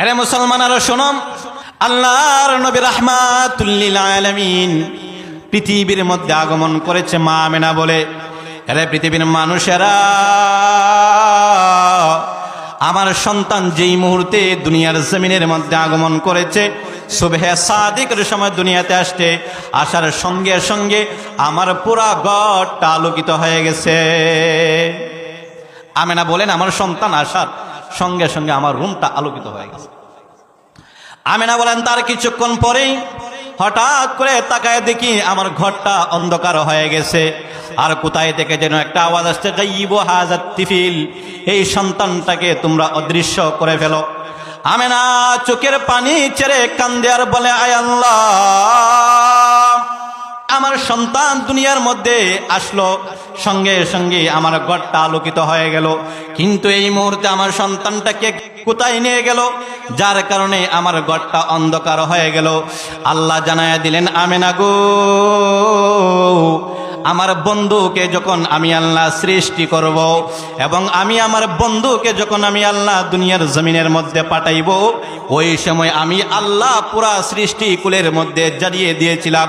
এরে মুসলমান, আরও শোনম আল্লাহর নবী রাহমাতুল্লিল আলামিন পৃথিবীর মধ্যে আগমন করেছে মা আমেনা বলে। এরে পৃথিবীর মানুষেরা, আমার সন্তান যেই মুহূর্তে দুনিয়ার জমিনের মধ্যে আগমন করেছে, সুবেহে সাদিকের সময় দুনিয়াতে আসতে আসার সঙ্গে সঙ্গে আমার পুরা গড়টা আলোকিত হয়ে গেছে। আমেনা বলেন, আমার সন্তান আসার সঙ্গে সঙ্গে আমার রুমটা আলোকিত হয়ে গেছে। আমেনা বলেন, তার কিছুক্ষণ পরেই হঠাৎ করে তাকায় দেখি আমার ঘরটা অন্ধকার হয়ে গেছে। আর কোথায় থেকে যেন একটা আওয়াজ আসছে গাইব হাজার তিফিল, এই সন্তানটাকে তোমরা অদৃশ্য করে ফেলো। আমেনা চোখের পানি ছেড়ে কান্দে আর বলে, আয় আল্লাহ! আমার সন্তান দুনিয়ার মধ্যে আসলো, সঙ্গে সঙ্গে আমার ঘরটা আলোকিত হয়ে গেল। কিন্তু এই মুহূর্তে আমার সন্তানটাকে কোথায় নিয়ে গেল? যার কারণে আমার ঘরটা অন্ধকার হয়ে গেল। আল্লাহ জানায় দিলেন, আমেনা গো, আমার বন্ধুকে যখন আমি আল্লাহ সৃষ্টি করব এবং আমি আমার বন্ধুকে যখন আমি আল্লাহ দুনিয়ার জমিনের মধ্যে পাঠাইব, ওই সময় আমি আল্লাহ পুরা সৃষ্টি কুলের মধ্যে জানিয়ে দিয়েছিলাম।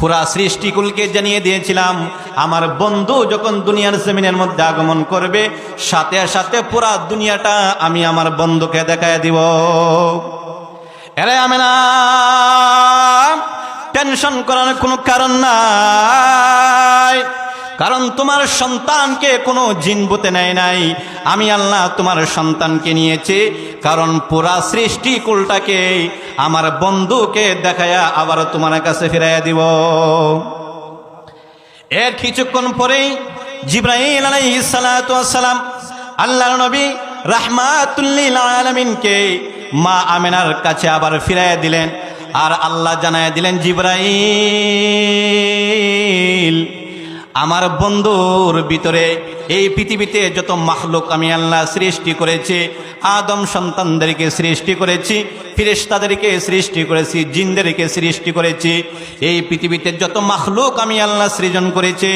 পুরা সৃষ্টিকুলকে জানিয়ে দিয়েছিলাম, আমার বন্ধু যখন দুনিয়ার জমিনের মধ্যে আগমন করবে, সাথে সাথে পুরা দুনিয়াটা আমি আমার বন্ধুকে দেখায় দিব। এরে আমি না টেনশন করার কোনো কারণ নাই। কারণ তোমার সন্তানকে কোনো জিনবুতে নেয় নাই। আমি আল্লাহ তোমার সন্তানকে নিয়েছি, কারণ পুরা সৃষ্টিকুলটাকে আমার বন্ধুকে দেখায়া আবার তোমার কাছে ফিরাইয়া দিব। এর কিছুক্ষণ পরেই জিব্রাহিম আলাইহিস সালাতু সালাম আল্লাহর নবী রাহমাতুল্লিল আলামিনকে মা আমেনার কাছে আবার ফিরাইয়া দিলেন। আর আল্লাহ জানায় দিলেন, জিব্রাইল আমার বন্ধুর ভিতরে এই পৃথিবীতে যত মাখলুক আমি আল্লাহ সৃষ্টি করেছি, আদম সন্তানদেরকে সৃষ্টি করেছি ফিরেশতাদেরকে সৃষ্টি করেছি, জিনদেরকে সৃষ্টি করেছি, এই পৃথিবীতে যত মাখলুক আমি আল্লাহ সৃজন করেছি,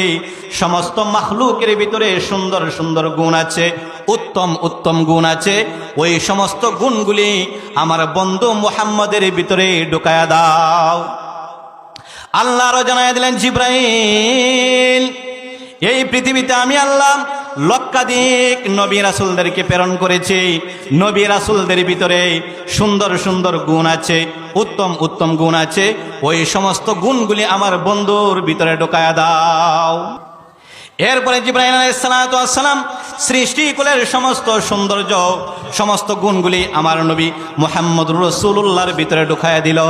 সমস্ত মাখলুকের ভিতরে সুন্দর সুন্দর গুণ আছে, উত্তম উত্তম গুণ আছে, ওই সমস্ত গুণগুলি আমার বন্ধু মুহাম্মদের ভিতরে ঢুকায়া দাও। আল্লাহরও জানাই দিলেন জিব্রাহিম এই পৃথিবীতে আমি আল্লাহ লক্ষাধিক নবী রাসুলদেরকে প্রেরণ করেছি। নবী রাসুলদের ভিতরে সুন্দর সুন্দর গুণ আছে, উত্তম উত্তম গুণ আছে। ওই সমস্ত গুণগুলি আমার বন্ধুর ভিতরে ঢোকায়া দাও। এরপরে জিব্রাহিম আলাইসালাম সৃষ্টিকুলের সমস্ত সৌন্দর্য, সমস্ত গুণগুলি আমার নবী মোহাম্মদ রসুল্লাহর ভিতরে ঢুকায়া দিল।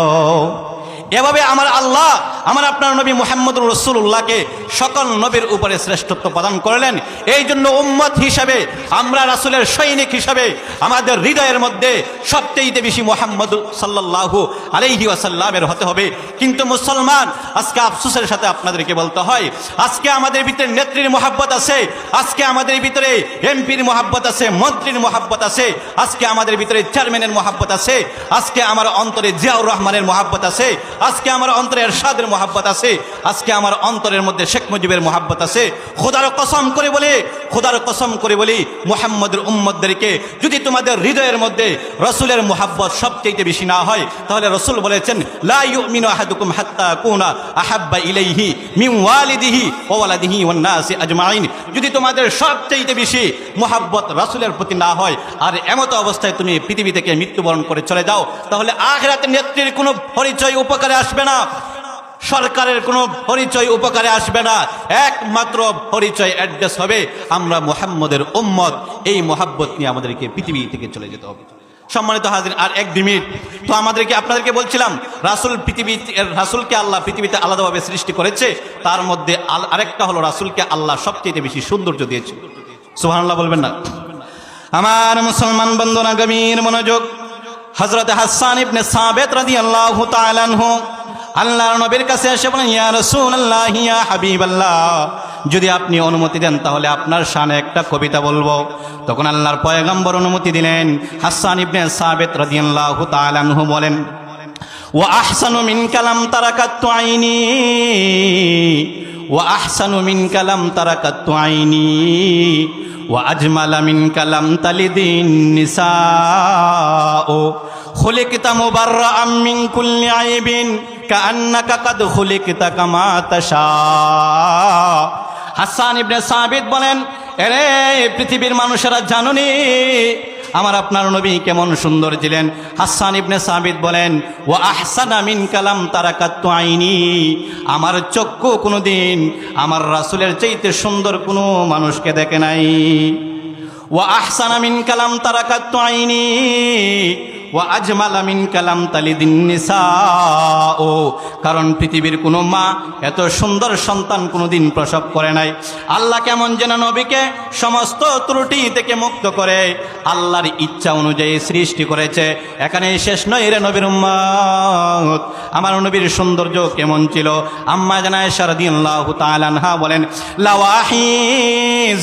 এভাবে আমার আল্লাহ আমার আপনার নবী মোহাম্মদ রসুল্লাহকে সকল নবীর উপরে শ্রেষ্ঠত্ব প্রদান করলেন। এই জন্য উম্মত হিসাবে, আমরা রাসুলের সৈনিক হিসাবে, আমাদের হৃদয়ের মধ্যে সবচেয়ে বেশি মোহাম্মদ সাল্লাহু আলাইহি ওয়াসাল্লামের হতে হবে। কিন্তু মুসলমান, আজকে আফসোসের সাথে আপনাদেরকে বলতে হয়, আজকে আমাদের ভিতরে নেত্রীর মোহাব্বত আছে, আজকে আমাদের ভিতরে এমপির মোহাব্বত আছে, মন্ত্রীর মোহাব্বত আছে, আজকে আমাদের ভিতরে চেয়ারম্যানের মোহাব্বত আছে, আজকে আমার অন্তরে জিয়াউর রহমানের মোহাব্বত আছে, আজকে আমার অন্তরে এরশাদের মোহাব্বত আছে? আজকে আমার অন্তরের মধ্যে শেখ মুজিবের মোহাব্বত আছে। খোদার কসম করে বলে, খোদার কসম করে বলি, মোহাম্মদের উম্মদদেরকে যদি তোমাদের হৃদয়ের মধ্যে রসুলের মোহাব্বত সবচেয়ে বেশি না হয়, তাহলে রসুল বলেছেন যদি তোমাদের সবচেয়ে বেশি মোহাব্বত রাসূলের প্রতি না হয়, আর এমত অবস্থায় তুমি পৃথিবী থেকে মৃত্যুবরণ করে চলে যাও, তাহলে আখিরাতে নেত্রীর কোনো পরিচয় উপকারে আসবে না। সরকারের কোনো পরিচয় উপকারে আসবে না। একমাত্র পরিচয় অ্যাড্রেস হবে আমরা মোহাম্মদের উম্মত। এই মোহাব্বত নিয়ে আমাদেরকে পৃথিবী থেকে চলে যেতে হবে। সম্মানিত হাজির, আর এক মিনিট। তো আমাদেরকে, আপনাদেরকে বলছিলাম, রাসুল পৃথিবী রাসুলকে আল্লাহ পৃথিবীতে আলাদাভাবে সৃষ্টি করেছে। তার মধ্যে আরেকটা হলো রাসুলকে আল্লাহ সবচেয়ে বেশি সৌন্দর্য দিয়েছে। সুবহানাল্লাহ বলবেন না? আমার মুসলমান বন্ধনা গভীর মনোযোগ। হজরত হাসান ইবনে সাবেত রাদিয়াল্লাহু তাআলা আনহু আল্লাহর নবীর কাছে এসে বলেন, ইয়া রাসূলুল্লাহ, ইয়া হাবিবাল্লাহ। যদি আপনি অনুমতি দেন, তাহলে আপনার সামনে একটা কবিতা বলব। তখন আল্লাহর পয়গম্বর অনুমতি দিলেন। হাসান ইবনে সাবেত রাদিয়াল্লাহু তাআলা আনহু বলেন, ওয়া আহসানু মিন কালাম তারাকাতু আইনি। ওয়া আহসানু মিন কালাম তারাকাতু আইনি। ওয়া আজমালা মিন কালাম তালিদিন নিসা ও খুলিকতা মুবাররা মিন কুল্লি আইবিন। হাসান ইবনে সাবিত বলেন, এরে পৃথিবীর মানুষেরা জানুনি, আমার আপনার নবী কেমন সুন্দর ছিলেন। হাসান ইবনে সাবিত বলেন ও আহসান আমিন কালাম তারা তারাকাত্তু আইনি, আমার চক্ষু কোনোদিন আমার রাসূলের চাইতে সুন্দর কোনো মানুষকে দেখে নাই। ও আহসানা মিন কালাম তারাকাত্তু আইনি ও আজমালা মিন কালাম ও কারণ পৃথিবীর কোনো মা এত সুন্দর সন্তান কোনোদিন প্রসব করে নাই। আল্লাহ কেমন যেন নবীকে সমস্ত ত্রুটি থেকে মুক্ত করে আল্লাহর ইচ্ছা অনুযায়ী সৃষ্টি করেছে। এখানে শেষ নয় রে নবীর আমার নবীর সৌন্দর্য কেমন ছিল? আম্মা জানায় শারদিয়াল্লাহু বলেন, লাওয়াহি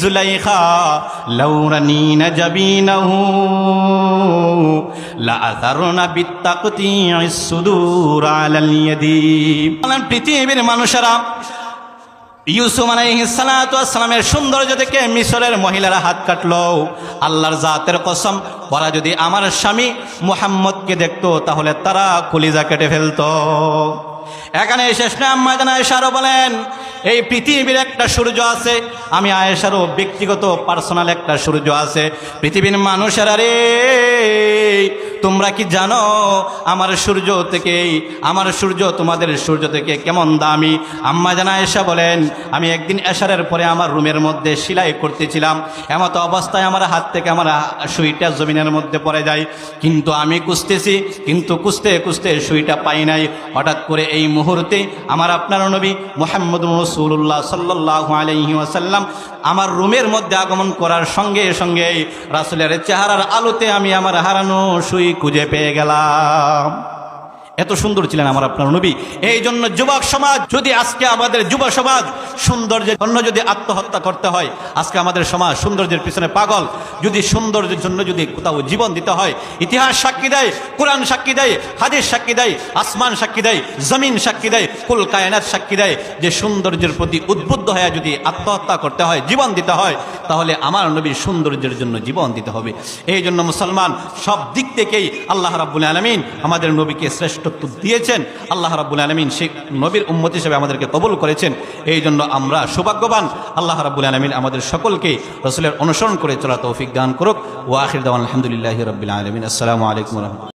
জুলাইখা লাউরানিনা জাবিনাহু লাআথারনা বিত্তাকতি'ইস সুদূর আলাল ইয়াদি। পৃথিবীর মানুষেরা ইউসুফ আলাইহিসসালামের সৌন্দর্য দেখে মিশরের মহিলারা হাত কাটলো। আল্লাহর জাতের কসম, ওরা যদি আমার স্বামী মুহাম্মদকে দেখতো, তাহলে তারা কলিজা কেটে ফেলতো। এখানে শেষ না আয়েশারও বলেন, এই পৃথিবীর একটা সূর্য আছে, আমি আয়েশারও ব্যক্তিগত, পার্সোনাল একটা সূর্য আছে। পৃথিবীর মানুষেরা রে তোমরা কি জানো আমার সূর্য থেকে আমার সূর্য তোমাদের সূর্য থেকে কেমন দামি? আম্মা জানা এসা বলেন, আমি একদিন এশারের পরে আমার রুমের মধ্যে সেলাই করতেছিলাম। এমতো অবস্থায় আমার হাত থেকে আমার সুইটা জমিনের মধ্যে পড়ে যায়। কিন্তু আমি কুসতেছি কিন্তু কুসতে কুসতে সুইটা পাই নাই। হঠাৎ করে এই মুহূর্তে আমার আপনার নবী মোহাম্মদ রসুল্লাহ সাল্লাহ আলহি ওয়াসাল্লাম আমার রুমের মধ্যে আগমন করার সঙ্গে সঙ্গে রাসুলের চেহারার আলোতে আমি আমার হারানো সুই খুঁজে পেয়ে গেলাম। এত সুন্দর ছিলেন আমার আপনার নবী। এই জন্য যুবক সমাজ, যদি আজকে আমাদের যুব সমাজ সৌন্দর্যের জন্য যদি আত্মহত্যা করতে হয়, আজকে আমাদের সমাজ সৌন্দর্যের পিছনে পাগল। যদি সৌন্দর্যের জন্য যদি কোথাও জীবন দিতে হয়, ইতিহাস সাক্ষী দেয়, কোরআন সাক্ষী দেয়, হাদিস সাক্ষী দেয়, আসমান সাক্ষী দেয়, জমিন সাক্ষী দেয়, কুল কায়নাত সাক্ষী দেয়, যে সৌন্দর্যের প্রতি উদ্বুদ্ধ হয়ে যদি আত্মহত্যা করতে হয়, জীবন দিতে হয়, তাহলে আমার নবীর সৌন্দর্যের জন্য জীবন দিতে হবে। এই জন্য মুসলমান, সব দিক থেকেই আল্লাহ রাব্বুল আলমিন আমাদের নবীকে শ্রেষ্ঠত্ব দিয়েছেন। আল্লাহ রাবুল আলমিন সেই নবীর উম্মত হিসেবে আমাদেরকে কবুল করেছেন। এই জন্য আমরা সৌভাগ্যবান। আল্লাহ রাবুল আলমিন আমাদের সকলকে রসুলের অনুসরণ করে চলা তৌফিক দান করুক। ও আখির দাওয়ান আলহামদুলিল্লাহ রবিল আলমিন। আসসালামু আলাইকুম রহমতুল্লাহ।